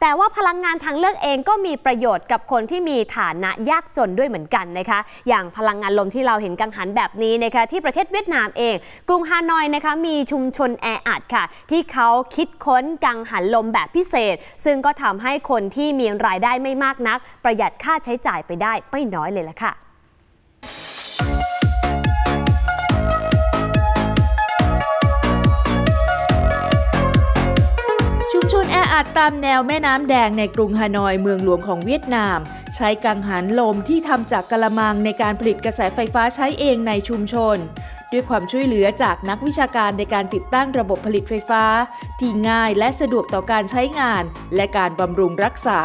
แต่ว่าพลังงานทางเลือกเองก็มีประโยชน์กับคนที่มีฐานะยากจนด้วยเหมือนกันนะคะ อย่างพลังงานลมที่เราเห็นกังหันแบบนี้นะคะที่ประเทศเวียดนามเอง กรุงฮานอยนะคะมีชุมชนแออัดค่ะ ที่เขาคิดค้นกังหันลมแบบพิเศษ ซึ่งก็ทำให้คนที่มีรายได้ไม่มากนัก ประหยัดค่าใช้จ่ายไปได้ไม่น้อยเลยล่ะค่ะ อัดตามแนวแม่น้ำแดงในกรุงฮานอยเมืองหลวงของเวียดนาม ใช้กังหันลมที่ทำจากกะละมังในการผลิตกระแสไฟฟ้าใช้เองในชุมชน ด้วยความช่วยเหลือจากนักวิชาการในการติดตั้งระบบผลิตไฟฟ้า ที่ง่ายและสะดวกต่อการใช้งาน และการบำรุงรักษา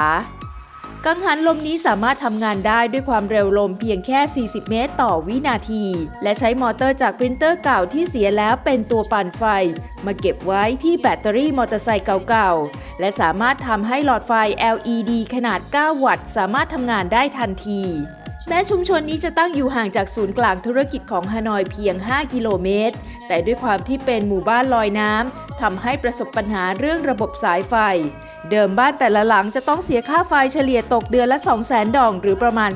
กังหันลมนี้สามารถทำงานได้ด้วยความเร็วลมเพียงแค่ 40 เมตรต่อวินาที และใช้มอเตอร์จากปรินเตอร์เก่าที่เสียแล้วเป็นตัวปั่นไฟ มาเก็บไว้ที่แบตเตอรี่มอเตอร์ไซค์เก่าๆ และสามารถทำให้หลอดไฟ LED ขนาด 9 วัตต์ สามารถทำงานได้ทันทีแม้ชุมชนนี้จะตั้งอยู่ห่างจากศูนย์กลางธุรกิจของฮานอยเพียง 5 กิโลเมตร แต่ด้วยความที่เป็นหมู่บ้านลอยน้ำทำให้ประสบปัญหาเรื่องระบบสายไฟ เดิมบ้านแต่ละหลังจะต้องเสียค่าไฟเฉลี่ยตกเดือนละ 200,000 ดอง หรือประมาณ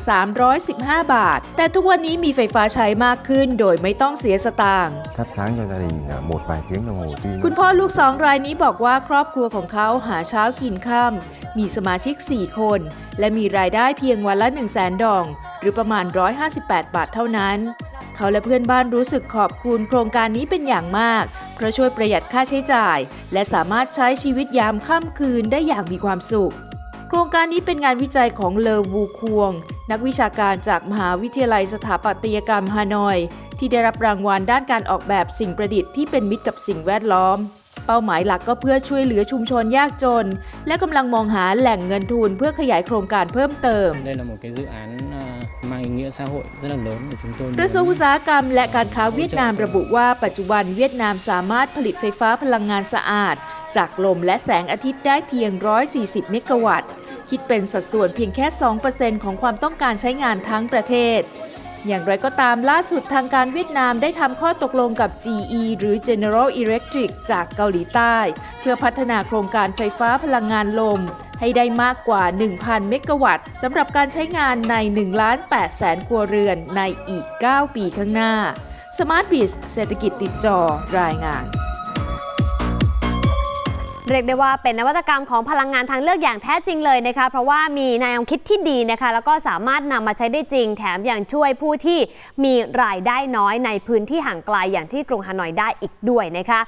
315 บาท แต่ทุกวันนี้มีไฟฟ้าใช้มากขึ้นโดยไม่ต้องเสียสตางค์ thắp sáng cho gia đình là một vài tiếng đồng hồ tuy คุณพ่อลูกสองรายนี้บอกว่าครอบครัวของเขาหาเช้ากินค่ำมีสมาชิก 4 คน และมีรายได้เพียงวันละ 1 0 0 0 0แสนดอง หรือประมาณ 158 บาทเท่านั้น เขาและเพื่อนบ้านรู้สึกขอบคุณโครงการนี้เป็นอย่างมาก เพราะช่วยประหยัดค่าใช้จ่าย และสามารถใช้ชีวิตยามค่ำคืนได้อย่างมีความสุข โครงการนี้เป็นงานวิจัยของเลอวูควง นักวิชาการจากมหาวิทยาลัยสถาปัตยกรรมฮานอย ที่ได้รับรางวัลด้านการออกแบบสิ่งประดิษฐ์ที่เป็นมิตรกับสิ่งแวดล้อมเป้าหมายหลักก็เพื่อช่วยเหลือชุมชนยากจน และกำลังมองหาแหล่งเงินทุนเพื่อขยายโครงการเพิ่มเติม Đây là một cái dự án nghĩa xã hội rất là lớn của chúng tôi กระทรวงอุตสาหกรรมและการค้าเวียดนามระบุว่าปัจจุบันเวียดนามสามารถผลิตไฟฟ้าพลังงานสะอาด จากลมและแสงอาทิตย์ได้เพียง 140 เมกะวัตต์ คิดเป็นสัดส่วนเพียงแค่ 2%ของความต้องการใช้งานทั้งประเทศ อย่างไรก็ตามล่าสุดทางการเวียดนามได้ทำข้อตกลงกับ GE หรือ General Electric จากเกาหลีใต้ เพื่อพัฒนาโครงการไฟฟ้าพลังงานลม ให้ได้มากกว่า 1,000 เมกะวัตต์สำหรับการใช้งานใน 1 ล้าน8แสนครัวเรือนในอีก 9 ปีข้างหน้า Smart b i z เศรษฐกิจติดจอรายงานเรียกได้ว่าเป็นนวัตกรรมของพลังงานทางเลือกอย่างแท้จริงเลยนะคะเพราะว่ามีแนวคิดที่ดีนะคะ แล้วก็สามารถนำมาใช้ได้จริง แถมยังช่วยผู้ที่มีรายได้น้อยในพื้นที่ห่างไกลอย่างที่กรุงฮานอยได้อีกด้วยนะคะ